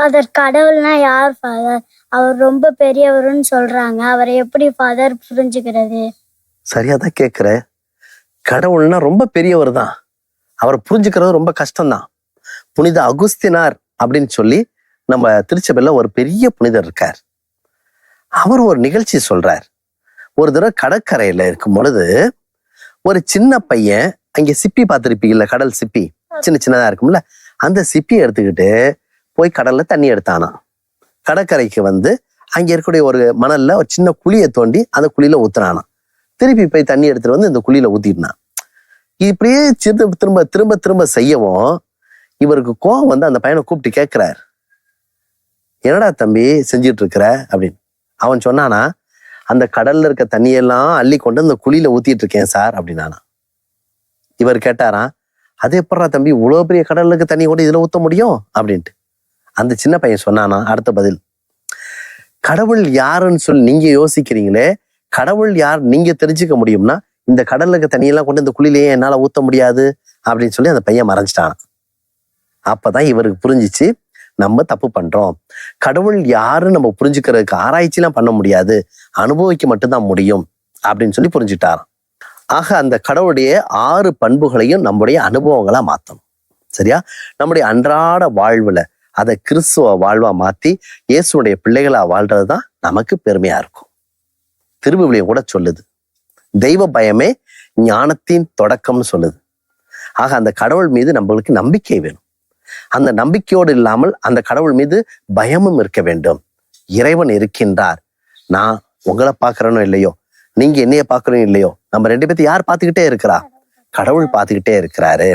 Father கடவுள்னா யார் father அவர் ரொம்ப பெரியவருன்னு சொல்றாங்க. அவரை எப்படி ஃபாதர் புரிஞ்சுக்கிறது? சரியா தான் கேட்குற கடவுள்னா ரொம்ப பெரியவர் தான் அவரை புரிஞ்சுக்கிறது ரொம்ப கஷ்டம்தான். புனித அகுஸ்தினார் அப்படின்னு சொல்லி நம்ம திருச்சபையில ஒரு பெரிய புனிதர் இருக்கார். அவர் ஒரு நிகழ்ச்சி சொல்றார். ஒரு தடவை கடற்கரையில இருக்கும் பொழுது ஒரு சின்ன பையன் அங்கே சிப்பி பார்த்துருப்பீங்கல்ல கடல் சிப்பி? சின்ன சின்னதா இருக்கும்ல? அந்த சிப்பியை எடுத்துக்கிட்டு போய் கடல்ல தண்ணி எடுத்தானா. கடற்கரைக்கு வந்து அங்கே இருக்கக்கூடிய ஒரு மணல்ல ஒரு சின்ன குழியை தோண்டி அந்த குழியில ஊத்துனானாம் திருப்பி போய் தண்ணி எடுத்துட்டு வந்து இந்த குழியில ஊத்திட்டான் இப்படியே திரும்ப திரும்ப திரும்ப திரும்ப செய்யவும் இவருக்கு கோவம் வந்து அந்த பையனை கூப்பிட்டு கேட்கிறார் என்னடா தம்பி செஞ்சிட்டு இருக்கிற? அப்படின்னு. அவன் சொன்னானா அந்த கடல்ல இருக்க தண்ணியெல்லாம் அள்ளி கொண்டு அந்த குழியில ஊத்திட்டு இருக்கேன் சார் அப்படின்னானா. இவர் கேட்டாராம் அது எப்படா தம்பி இவ்வளோ பெரிய கடல்ல இருக்க தண்ணி கொண்டு இதுல ஊத்த முடியும்? அப்படின்ட்டு. அந்த சின்ன பையன் சொன்னானா அடுத்த பதில் கடவுள் யாருன்னு சொல்லி நீங்க யோசிக்கிறீங்களே கடவுள் யார் நீங்க தெரிஞ்சுக்க முடியும்னா இந்த கடல்ல இருக்க தண்ணியெல்லாம் கொண்டு இந்த குழியிலேயே என்னால ஊத்த முடியாது அப்படின்னு சொல்லி அந்த பையன் மறைஞ்சிட்டான். அப்பதான் இவருக்கு புரிஞ்சிச்சு நம்ம தப்பு பண்றோம். கடவுள் யாருன்னு நம்ம புரிஞ்சுக்கிறதுக்கு ஆராய்ச்சிலாம் பண்ண முடியாது அனுபவிக்க மட்டும்தான் முடியும் அப்படின்னு சொல்லி புரிஞ்சுட்டாராம். ஆக அந்த கடவுளுடைய ஆறு பண்புகளையும் நம்முடைய அனுபவங்களா மாத்தணும். சரியா? நம்முடைய அன்றாட வாழ்வுல அதை கிறிஸ்துவ வாழ்வா மாத்தி இயேசுடைய பிள்ளைகளா வாழ்றதுதான் நமக்கு பெருமையா இருக்கும். திருவிவிலியம் கூட சொல்லுது. தெய்வ பயமே ஞானத்தின் தொடக்கம்னு சொல்லுது. ஆக அந்த கடவுள் மீது நம்மளுக்கு நம்பிக்கை வேணும். அந்த நம்பிக்கையோடு இல்லாமல் அந்த கடவுள் மீது பயமும் இருக்க வேண்டும். இறைவன் இருக்கின்றார். நான் உங்களை பார்க்கறனோ இல்லையோ? நீங்க என்னைய பார்க்கறோம் இல்லையோ? நம்ம ரெண்டு பேர்த்தையும் யார் பார்த்துக்கிட்டே இருக்கிறா? கடவுள் பார்த்துக்கிட்டே இருக்கிறாரு.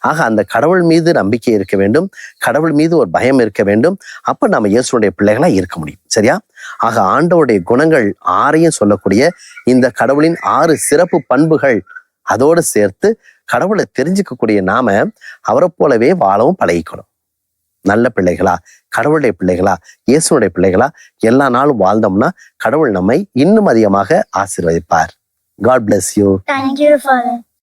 ஆக அந்த கடவுள் மீது நம்பிக்கை இருக்க வேண்டும். கடவுள் மீது ஒரு பயம் இருக்க வேண்டும். அப்ப நம்ம இயேசுடைய பிள்ளைகளா இருக்க முடியும். சரியா? ஆக ஆண்டவருடைய குணங்கள் ஆறையும் சொல்லக்கூடிய இந்த கடவுளின் ஆறு சிறப்பு பண்புகள் அதோடு சேர்த்து கடவுளை தெரிஞ்சுக்கக்கூடிய நாம அவரை போலவே வாழவும் பழகிக்கணும். நல்ல பிள்ளைகளா கடவுளுடைய பிள்ளைகளா இயேசுடைய பிள்ளைகளா எல்லா நாளும் வாழ்ந்தோம்னா கடவுள் நம்மை இன்னும் அதிகமாக ஆசிர்வதிப்பார். God bless you thank you